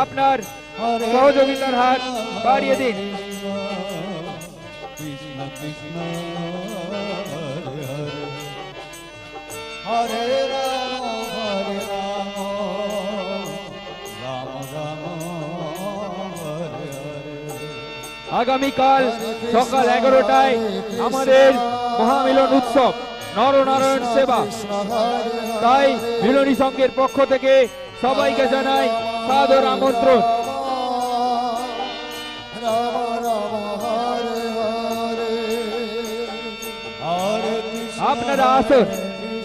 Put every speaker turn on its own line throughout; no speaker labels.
আপনার সহযোগিতার হাত বাড়িয়ে দিন আগামীকাল সকাল এগারোটায় আমাদের মহামিলন উৎসব নরনারায়ণ সেবা তাই মিলনী সংঘের পক্ষ থেকে সবাইকে জানায় সাদর আমন্ত্রণ আপনারা আসুন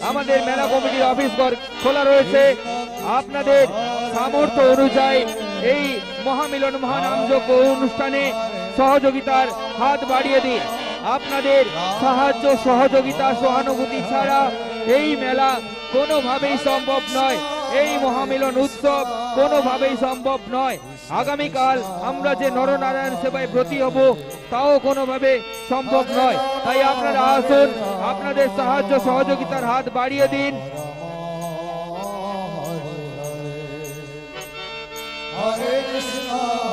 আমাদের মেলা কমিটির অফিস ঘর খোলা রয়েছে আপনাদের সামর্থ্য অনুযায়ী এই মহামিলন মহানামযোগ্য অনুষ্ঠানে সহযোগিতার হাত বাড়িয়ে দিন আপনাদের সাহায্য সহযোগিতা সহানুভূতি ছাড়া এই মেলা কোনোভাবেই সম্ভব নয় এই মহামিলন উৎসব কোনোভাবেই সম্ভব নয় আগামীকাল আমরা যে নরনারায়ণ সেবায় ব্রতী হব তাও কোনোভাবে সম্ভব নয় তাই আপনারা আসুন আপনাদের সাহায্য সহযোগিতার হাত বাড়িয়ে দিন Hare Krishna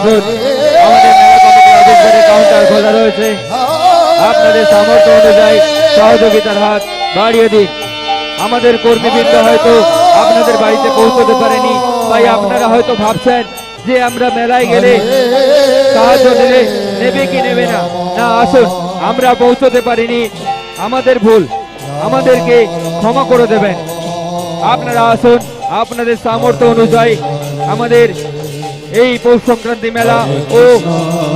আসুন আমাদের মেলা কমিটির অফিসারের কাউন্টার খোলা রয়েছে আপনাদের সামর্থ্য অনুযায়ী সহযোগিতার হাত বাড়িয়ে দিন আমাদের কর্মীবৃন্দ হয়তো আপনাদের বাড়িতে পৌঁছতে পারেনি তাই আপনারা হয়তো ভাবছেন যে আমরা মেলায় গেলে সাহায্য নিলে নেবে কি নেবে না না আসুন আমরা পৌঁছতে পারিনি আমাদের ভুল আমাদেরকে ক্ষমা করে দেবেন আপনারা আসুন আপনাদের সামর্থ্য অনুযায়ী আমাদের এই পৌষ সংক্রান্তি মেলা ও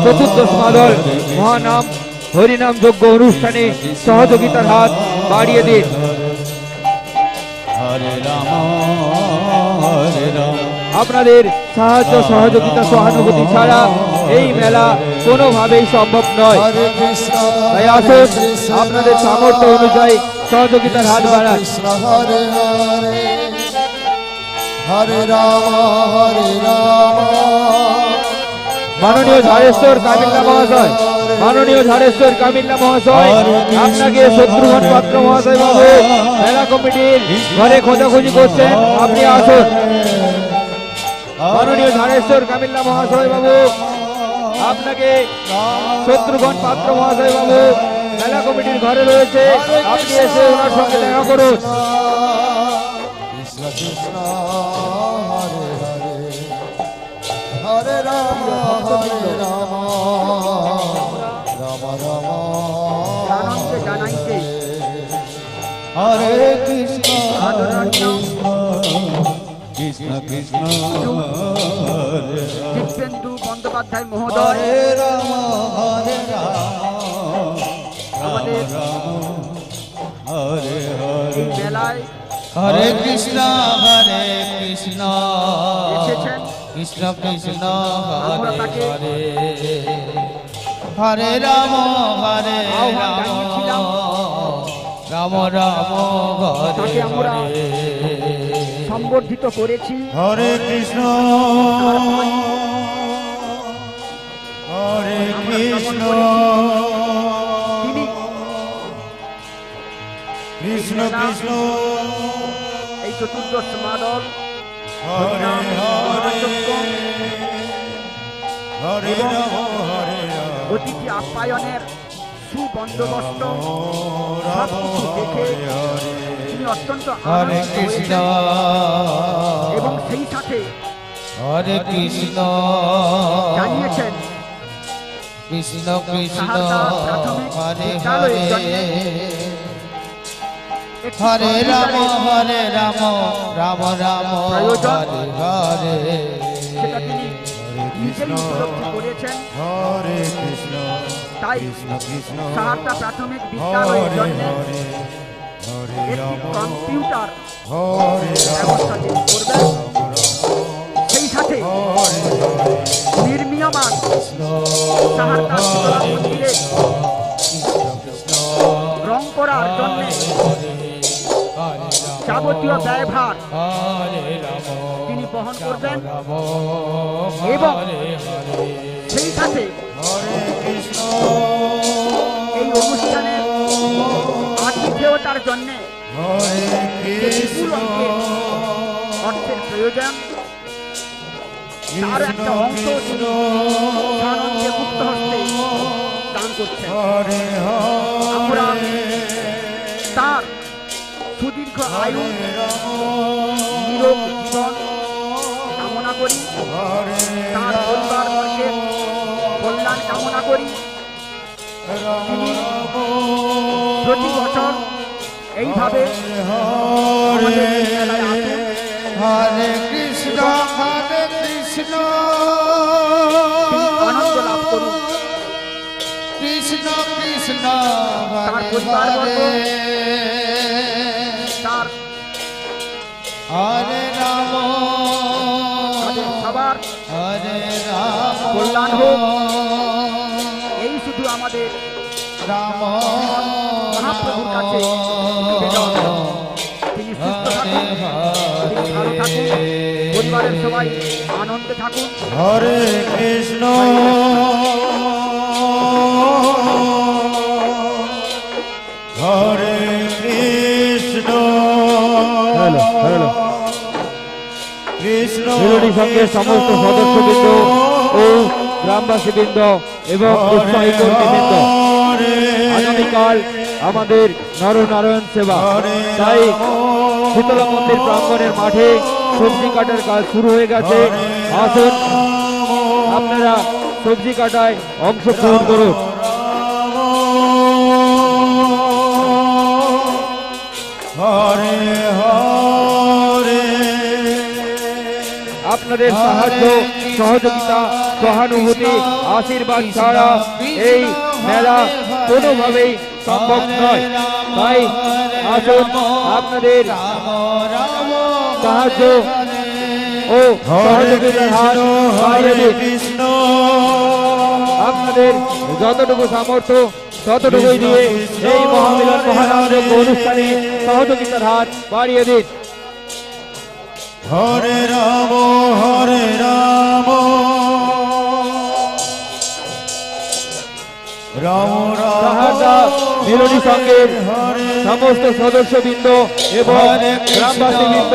চতুর্দশ মাদল মহানাম হরিনাম যোগ্য অনুষ্ঠানে সহযোগিতার হাত বাড়িয়ে দিন আপনাদের সাহায্য সহযোগিতা সহানুভূতি ছাড়া এই মেলা কোনোভাবেই সম্ভব নয় তাই আসুন আপনাদের সামর্থ্য অনুযায়ী সহযোগিতার হাত বাড়ান হরে রাম হরে রাম মাননীয় ঝাড়েশ্বর কামিল্লা মহাশয় মাননীয় ঝাড়েশ্বর কামিল্লা মহাশয় আপনাকে শত্রুঘন পাত্র মহাশয় বাবু মেলা কমিটির ঘরে খোঁজাখুঁজি করছেন আপনি আসুন মাননীয় ঝাড়েশ্বর কামিল্লা মহাশয় বাবু আপনাকে শত্রুঘন পাত্র মহাশয় বাবু মেলা কমিটির ঘরে রয়েছে আপনি এসে ওনার সঙ্গে দেখা করুন কৃষ্ণ হরে হরে হরে রাম হরে রাম রাম রাম হরে কৃষ্ণ দীপেন্দু বন্দ্যোপাধ্যায় মহোদয় মেলায় হরে কৃষ্ণ হরে কৃষ্ণ কৃষ্ণ কৃষ্ণ হরে হরে হরে রাম হরে রাম রাম রাম হরে হরে সম্বর্ধিত করেছি হরে কৃষ্ণ হরে কৃষ্ণ কৃষ্ণ কৃষ্ণ চতুর্দশ মাদল হরিনাম অতিথি আপ্যায়নের সুবন্দোবস্ত সবকিছু তিনি অত্যন্ত আনন্দিত এবং সেই সাথে হরে কৃষ্ণ জানিয়েছেন কৃষ্ণ কৃষ্ণ হরে হরে হরে রাম হরে রাম রাম রাম হরে হরে হরে কৃষ্ণ তাই কৃষ্ণ কম্পিউটার সেই সাথে নির্মীয়মান রং করার জন্য যাবতীয় ব্যয়ভার তিনি বহন করবেন এবং সেই সাথে এই অনুষ্ঠানের আতিথেয়তার জন্য অর্থের প্রয়োজন তার একটা অংশ মুক্ত হস্তে দান করছেন আমরা তার দীর্ঘ আয়ু নিরোগ জীবন কামনা করি তার পরিবার বর্ষের কল্যাণ কামনা করি তিনি প্রতি বছর এইভাবে হরে কৃষ্ণ হরে কৃষ্ণ আনন্দ লাভ করুন কৃষ্ণ কৃষ্ণ তার পরিবার দান হোক এই শুধু আমাদের রাম মহাপ্রভুর কাছে তিনি সুস্থ থাকুন তিনি ভালো থাকুন পরিবারের সবাই আনন্দে থাকুন হরে কৃষ্ণ হরে কৃষ্ণ হ্যালো হ্যালো কৃষ্ণ সঙ্গে সমস্ত সদস্যবৃন্দ ও বৃন্দ এবং আগামীকাল আমাদের নরনারায়ণ সেবা তাই শীতলা মন্দির প্রাঙ্গনের মাঠে সবজি কাটার কাজ শুরু হয়ে গেছে আসুন আপনারা সবজি কাটায় অংশগ্রহণ করুন আপনাদের সাহায্য সহযোগিতা সহানুভূতি আশীর্বাদ ছাড়া এই মেলা কোনোভাবেই সম্ভব নয় তাই আসুন আপনাদের সাহায্য ও আপনাদের যতটুকু সামর্থ্য ততটুকুই দিয়ে এই মহামিলন মহানামযোগ্য অনুষ্ঠানে সহযোগিতার হাত বাড়িয়ে দিন হরে রাম হরে রাম সমস্ত সদস্য সঙ্গের সমস্ত এবং গ্রামবাসী বৃন্দ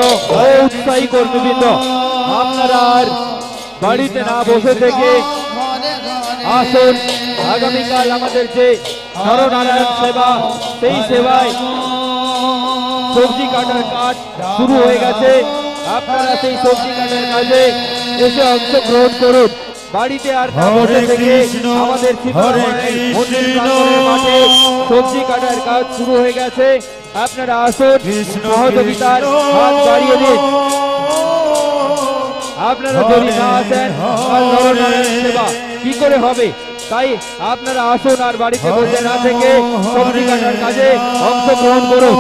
উৎসাহী বৃন্দ আপনারা বাড়িতে না বসে থেকে আসুন আগামীকাল আমাদের যে সেবা সেই সেবায় সবজি কাটার কাজ শুরু হয়ে গেছে আপনারা সেই সবজি কাটার কাজে এসে অংশগ্রহণ করুন বাড়িতে আর না থেকে আমাদের মাঠে সবজি কাটার কাজ শুরু হয়ে গেছে আপনারা আসুন সহযোগিতার হাত বাড়িয়ে দিন আপনারা যদি না আসেন সেবা কি করে হবে তাই আপনারা আসুন আর বাড়িতে বসে না থেকে সবজি কাটার কাজে অংশগ্রহণ করুন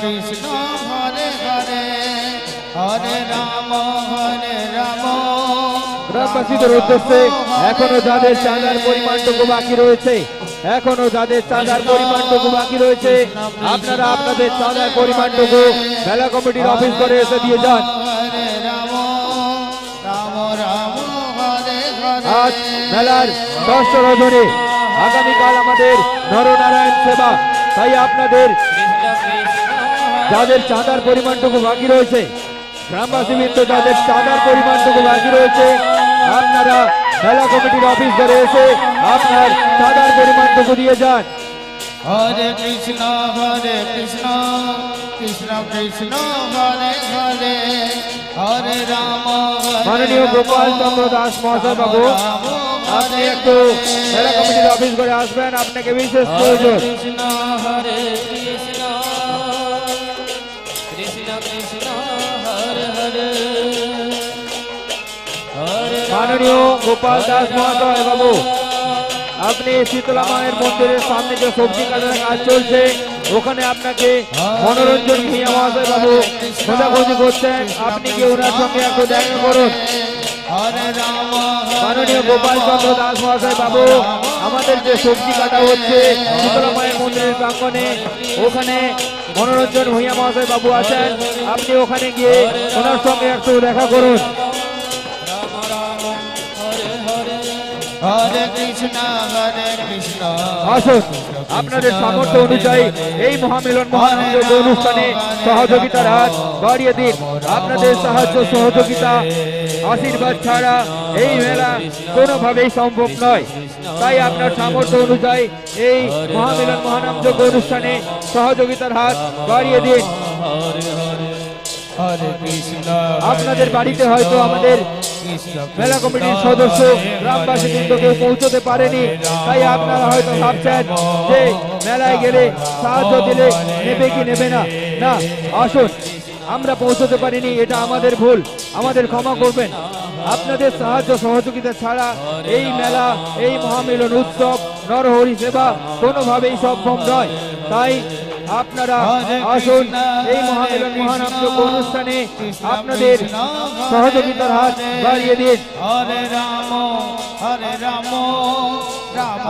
কৃষ্ণ হরে হরে হরে রাম হরে রাম গ্রামবাসীদের উদ্দেশ্যে এখনো যাদের চাঁদার পরিমাণটুকু বাকি রয়েছে এখনো যাদের চাঁদার পরিমাণটুকু বাকি রয়েছে আপনারা আপনাদের চাঁদার পরিমাণটুকু মেলা কমিটির অফিস করে এসে দিয়ে যান আজ মেলার ষষ্ঠ রজনী আগামীকাল আমাদের নরনারায়ণ সেবা তাই আপনাদের যাদের চাঁদার পরিমাণটুকু বাকি রয়েছে গ্রামবাসী মিত্র যাদের চাঁদার পরিমাণটুকু বাকি রয়েছে আপনারা মেলা কমিটির অফিস ধরে এসে আপনার চাঁদার পরিমাণটুকু দিয়ে যান হরে কৃষ্ণ হরে কৃষ্ণ কৃষ্ণ কৃষ্ণ হরে হরে হরে রাম মাননীয় গোপাল চন্দ্র দাস মহাশয় বাবু আপনি একটু মেলা কমিটির অফিস করে আসবেন আপনাকে বিশেষ প্রয়োজন কৃষ্ণ হরে মাননীয় গোপাল দাস মহাশয় বাবু আপনি শীতলা মায়ের মন্দিরের সামনে যে সবজি কাটার কাজ চলছে ওখানে আপনাকে মনোরঞ্জন মিয়া মহাশয় বাবু খোঁজাখুঁজি করছেন আপনি কি ওনার সঙ্গে একটু দেখা করুন মাননীয় গোপাল চন্দ্র দাস মহাশয় বাবু আমাদের যে সবজি কাটা হচ্ছে শীতলা মায়ের মন্দিরের প্রাঙ্গনে ওখানে মনোরঞ্জন ভূঁইয়া মহাশয় বাবু আছেন আপনি ওখানে গিয়ে ওনার সঙ্গে একটু দেখা করুন আসুন আপনাদের সামর্থ্য অনুযায়ী এই মহামিলন মহানন্দ অনুষ্ঠানে সহযোগিতার হাত বাড়িয়ে দিন আপনাদের সাহায্য সহযোগিতা আশীর্বাদ ছাড়া এই মেলা কোনোভাবেই সম্ভব নয় তাই আপনার সামর্থ্য অনুযায়ী এই মহামিলন মহানাম যোগ্য অনুষ্ঠানে সহযোগিতার হাত বাড়িয়ে দিন আপনাদের বাড়িতে হয়তো আমাদের মেলা কমিটির সদস্য গ্রামবাসী কিন্তু কেউ পৌঁছতে পারেনি তাই আপনারা হয়তো ভাবছেন যে মেলায় গেলে সাহায্য দিলে নেবে কি নেবে না না আসুন আমরা পৌঁছতে পারিনি এটা আমাদের ভুল আমাদের ক্ষমা করবেন আপনাদের সাহায্য সহযোগিতা ছাড়া এই মেলা এই মহামিলন উৎসব নরহরি সেবা কোনোভাবেই সম্ভব নয় তাই আপনারা আসুন এই মহামিলন মহানাট্য অনুষ্ঠানে আপনাদের সহযোগিতার হাত বাড়িয়ে দিন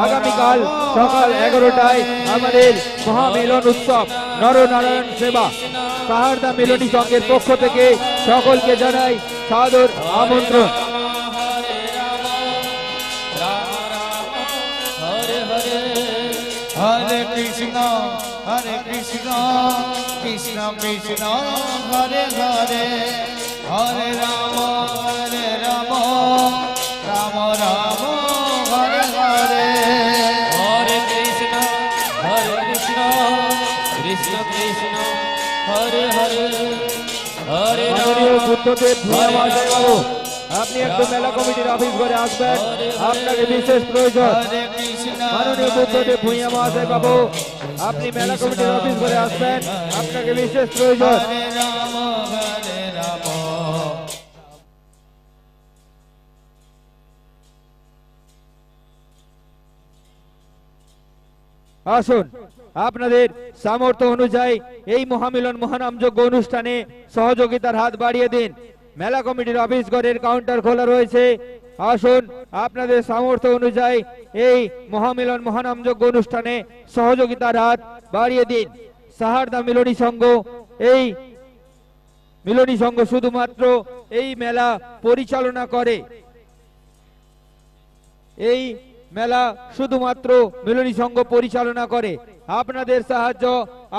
আগামীকাল সকাল এগারোটায় আমাদের মহামিলন উৎসব নরনারায়ণ সেবা পাহাড়দা মিলনী সঙ্গের পক্ষ থেকে সকলকে জানাই সাদর আমন্ত্রণ Hare Krishna हरे कृष्णा कृष्णा कृष्णा हरे हरे हरे राम हरे राम राम राम हरे हरे हरे कृष्णा हरे कृष्णा कृष्ण कृष्ण हरे हरे हरे राम बुद्धदेव भगवान আপনি একটু মেলা কমিটির অফিস করে আসবেন আপনাকে বিশেষ প্রয়োজন মাননীয় বুদ্ধদেব ভূঁইয়া মহাশয় বাবু আপনি মেলা কমিটির অফিস করে আসবেন আপনাকে বিশেষ প্রয়োজন আসুন আপনাদের সামর্থ্য অনুযায়ী এই মহামিলন মহানামযোগ্য অনুষ্ঠানে সহযোগিতার হাত বাড়িয়ে দিন মেলা কমিটির অফিস ঘরের কাউন্টার খোলা রয়েছে আসুন আপনাদের সামর্থ্য অনুযায়ী এই মহামিলন মহানামযোগ্য অনুষ্ঠানে সহযোগিতার হাত বাড়িয়ে দিন সাহারদা মিলনী সংঘ এই মিলনী সংঘ শুধুমাত্র এই মেলা পরিচালনা করে এই মেলা শুধুমাত্র মিলনী সংঘ পরিচালনা করে আপনাদের সাহায্য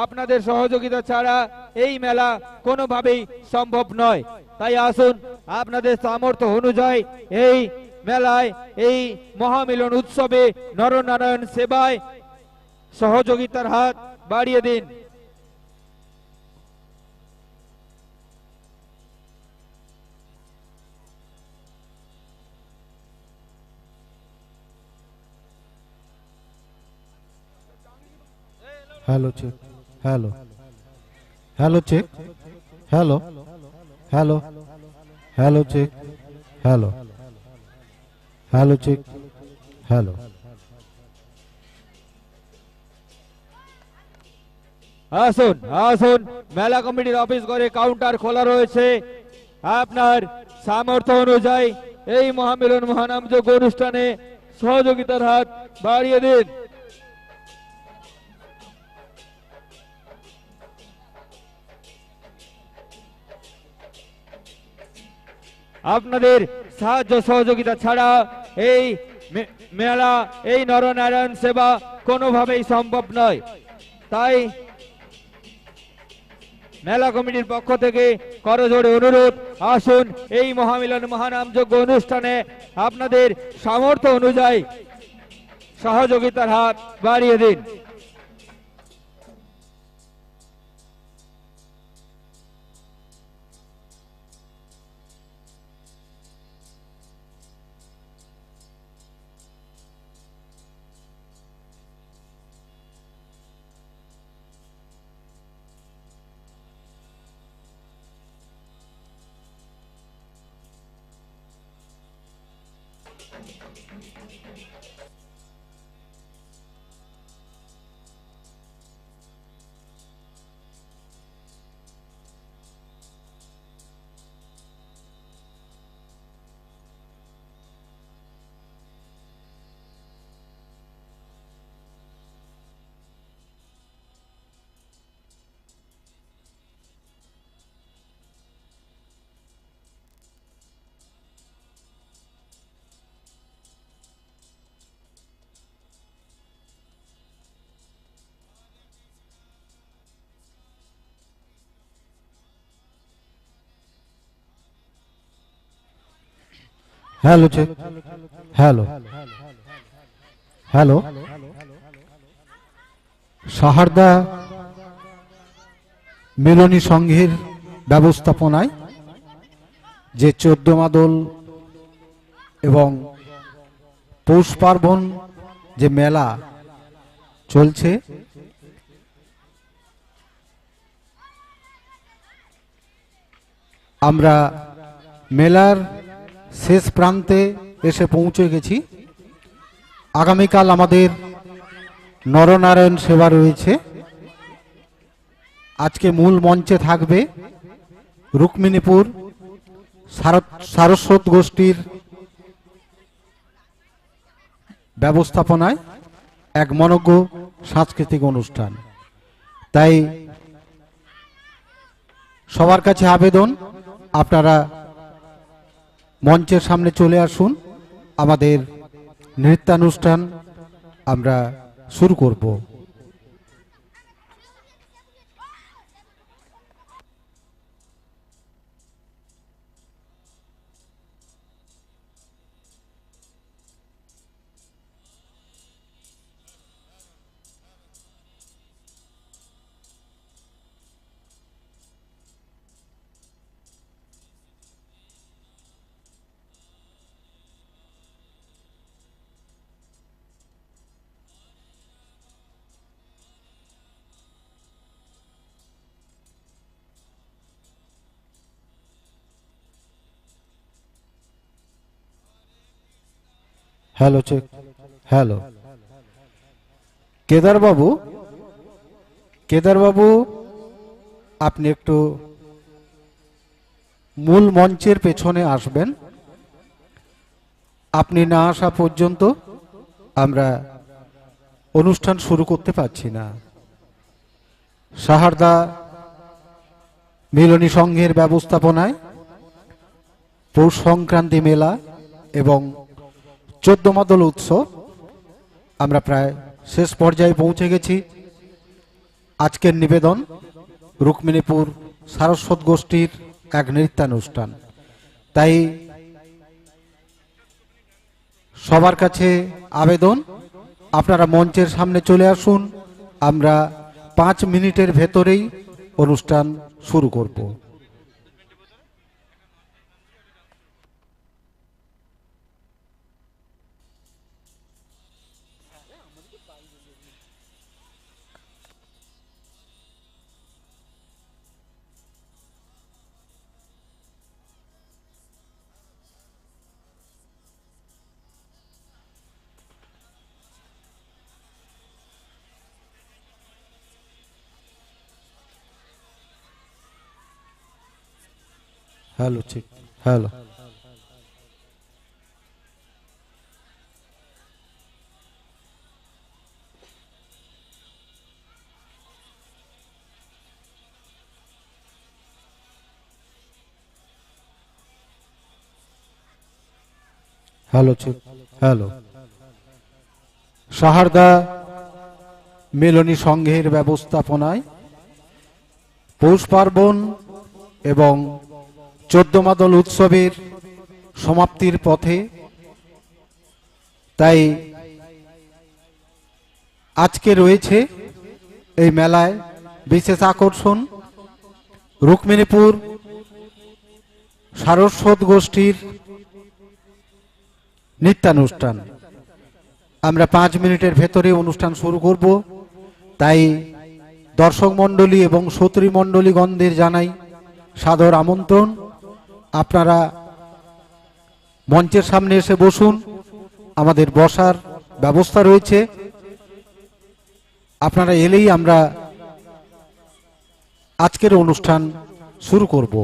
আপনাদের সহযোগিতা ছাড়া এই মেলা কোনোভাবেই সম্ভব নয় তাই আসুন আপনাদের সামর্থ্য অনুযায়ী এই মেলায় এই মহামিলন উৎসবে নরনারায়ণ সেবায় সহযোগিতার হাত বাড়িয়ে দিন
hello check hello hello check hello hello hello check hello hello check hello আসুন আসুন মেলা কমিটির অফিস ঘরে কাউন্টার খোলা রয়েছে আপনার সামর্থ্য অনুযায়ী এই মহামিলন মহানামযোগ্য অনুষ্ঠানে সহযোগিতার হাত বাড়িয়ে দিন আপনাদের সাহায্য সহযোগিতা ছাড়া এই মেলা এই নরনারায়ণ সেবা কোনোভাবেই সম্ভব নয় তাই মেলা কমিটির পক্ষ থেকে করজোড়ে অনুরোধ আসুন এই মহামিলন মহানামযোগ্য অনুষ্ঠানে আপনাদের সামর্থ্য অনুযায়ী সহযোগিতার হাত বাড়িয়ে দিন Thank you. Hello check hello hello Saharda Milani সংঘের ব্যবস্থাপনায় যে চোদ্দ মাদল এবং পৌষ পার্বণ যে মেলা চলছে আমরা মেলার শেষ প্রান্তে এসে পৌঁছে গেছি আগামীকাল আমাদের নরনারায়ণ সেবা রয়েছে আজকে মূল মঞ্চে থাকবে রুক্মিণীপুর সারস্বত গোষ্ঠীর ব্যবস্থাপনায় এক মনজ্ঞ সাংস্কৃতিক অনুষ্ঠান তাই সবার কাছে আবেদন আপনারা মঞ্চের সামনে চলে আসুন আমাদের নৃত্যানুষ্ঠান আমরা শুরু করবো হ্যালো চেক হ্যালো কেদারবাবু কেদারবাবু আপনি একটু মূল মঞ্চের পেছনে আসবেন আপনি না আসা পর্যন্ত আমরা অনুষ্ঠান শুরু করতে পারছি না সাহারদা মিলনী সংঘের ব্যবস্থাপনায় পৌষ সংক্রান্তি মেলা এবং চোদ্দ মাদল উৎসব আমরা প্রায় শেষ পর্যায়ে পৌঁছে গেছি আজকের নিবেদন রুক্মিণীপুর সারস্বত গোষ্ঠীর এক নৃত্যানুষ্ঠান তাই সবার কাছে আবেদন আপনারা মঞ্চের সামনে চলে আসুন আমরা পাঁচ মিনিটের ভেতরেই অনুষ্ঠান শুরু করবো হ্যালো ঠিক হ্যালো হ্যালো ঠিক হ্যালো সাহারদা মেলনী সংঘের ব্যবস্থাপনায় পৌষ পার্বণ এবং মাদল উৎসবের সমাপ্তির পথে তাই আজকে রয়েছে এই মেলায় বিশেষ আকর্ষণ রুক্মিণীপুর সারস্বত গোষ্ঠীর নিত্যানুষ্ঠান আমরা পাঁচ মিনিটের ভেতরে অনুষ্ঠান শুরু করব তাই দর্শক মণ্ডলী এবং মণ্ডলীগণদের জানাই সাদর আমন্ত্রণ আপনারা মঞ্চের সামনে এসে বসুন আমাদের বসার ব্যবস্থা রয়েছে আপনারা এলেই আমরা আজকের অনুষ্ঠান শুরু করব